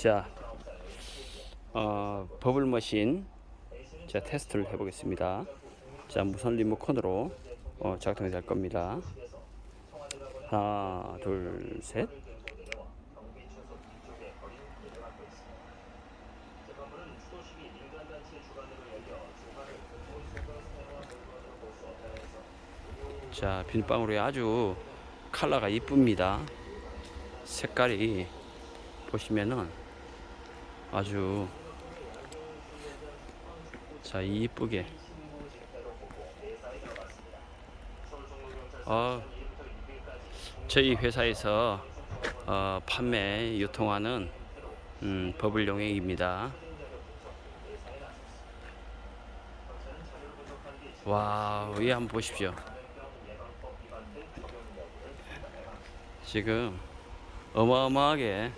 자, 어, 버블 머신 자 테스트를 해보겠습니다. 자, 무선 리모컨으로 어, 작동이 될 겁니다. 하나, 둘, 셋. 자, 비눗방울이 아주 컬러가 이쁩니다. 색깔이 보시면은 아주 자 이쁘게 어, 저희 회사에서 어, 판매 유통하는 음, 버블 용액입니다. 와, 위 한번 보십시오. 지금 어마어마하게